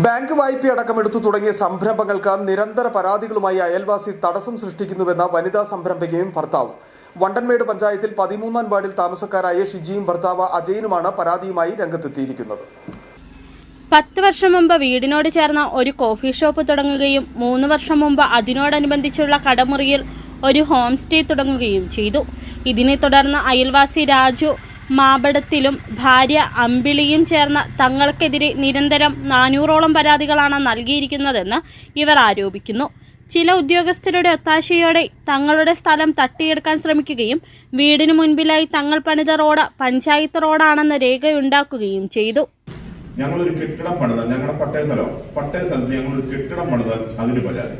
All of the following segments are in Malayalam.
ബാങ്ക് വായ്പയടക്കം എടുത്തു തുടങ്ങിയ സംരംഭങ്ങൾക്ക് നിരന്തര പരാതികളുമായി അയൽവാസി തടസ്സം സൃഷ്ടിക്കുന്നുവെന്ന വനിതാ സംരംഭകയും ഭർത്താവും. വണ്ടൻമേട് പഞ്ചായത്തിൽ പതിമൂന്നാം വാർഡിൽ താമസക്കാരായ ഷിജിയും ഭർത്താവ് അജയനുമാണ് പരാതിയുമായി രംഗത്തെത്തിയിരിക്കുന്നത്. പത്ത് വർഷം മുമ്പ് വീടിനോട് ചേർന്ന ഒരു കോഫി ഷോപ്പ് തുടങ്ങുകയും മൂന്ന് വർഷം മുമ്പ് അതിനോടനുബന്ധിച്ചുള്ള കടമുറിയിൽ ഒരു ഹോം സ്റ്റേ തുടങ്ങുകയും ചെയ്തു. ഇതിനെ തുടർന്ന് അയൽവാസി രാജു മാബടത്തിലും ഭാര്യ അമ്പിളിയും ചേർന്ന് തങ്ങൾക്കെതിരെ നിരന്തരം നാനൂറോളം പരാതികളാണ് നൽകിയിരിക്കുന്നതെന്ന് ഇവർ ആരോപിക്കുന്നു. ചില ഉദ്യോഗസ്ഥരുടെ ഒത്താശയോടെ തങ്ങളുടെ സ്ഥലം തട്ടിയെടുക്കാൻ ശ്രമിക്കുകയും വീടിനു മുൻപിലായി തങ്ങൾ പണിത റോഡ് പഞ്ചായത്ത് റോഡാണെന്ന രേഖയുണ്ടാക്കുകയും ചെയ്തു. ഞങ്ങളൊരു കെട്ടിടം പണിതാൽ ഞങ്ങളുടെ പട്ടയ സ്ഥലം പട്ടയ സ്ഥലത്ത് ഞങ്ങളൊരു കെട്ടിടം പണിതാൽ അതിന് പരാതി.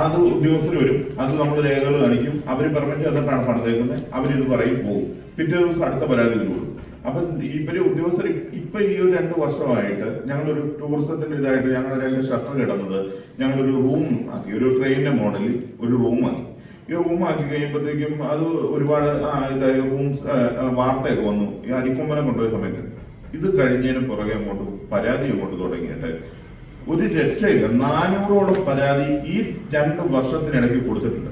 അത് ഉദ്യോഗസ്ഥർ വരും. അത് നമ്മൾ രേഖകൾ കാണിക്കും. അവർ പെർമിറ്റ് തന്നിട്ടാണ് പണിതേക്കുന്നത് അവരിത് പറയും പോകും. പിറ്റേ ദിവസം അടുത്ത പരാതി വരുള്ളൂ അപ്പൊ ഇവർ ഉദ്യോഗസ്ഥർ ഇപ്പൊ ഈ ഒരു രണ്ട് വർഷമായിട്ട് ഞങ്ങളൊരു ടൂറിസത്തിന്റെ ഇതായിട്ട് ഞങ്ങളുടെ രണ്ട് ഷട്ടർ കിടന്നത് ഞങ്ങളൊരു റൂം ആക്കി. ഒരു ട്രെയിനിന്റെ മോഡലിൽ ഒരു റൂം ആക്കി. ഈ റൂം ആക്കി കഴിയുമ്പോഴത്തേക്കും അത് ഒരുപാട് ഇതായി റൂംസ് വാർത്തയൊക്കെ വന്നു. ഈ അരിക്കൊമ്പനം കൊണ്ടുപോയ സമയത്ത്. ഇത് കഴിഞ്ഞതിന് പുറകെ അങ്ങോട്ട് പരാതി അങ്ങോട്ട് തുടങ്ങിയിട്ട് ഒരു രക്ഷയില്ല. നാനൂറോളം പരാതി ഈ രണ്ട് വർഷത്തിനിടയ്ക്ക് കൊടുത്തിട്ടുണ്ട്.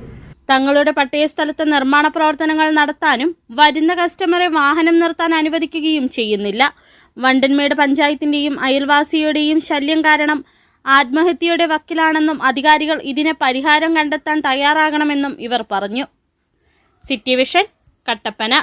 തങ്ങളുടെ പട്ടയ സ്ഥലത്ത് നിർമ്മാണ പ്രവർത്തനങ്ങൾ നടത്താനും വരുന്ന കസ്റ്റമറെ വാഹനം നിർത്താൻ അനുവദിക്കുകയും ചെയ്യുന്നില്ല. വണ്ടൻമേട് പഞ്ചായത്തിന്റെയും അയൽവാസിയുടെയും ശല്യം കാരണം ആത്മഹത്യയുടെ വക്കിലാണെന്നും അധികാരികൾ ഇതിന് പരിഹാരം കണ്ടെത്താൻ തയ്യാറാകണമെന്നും ഇവർ പറഞ്ഞു. City vision Kattappana.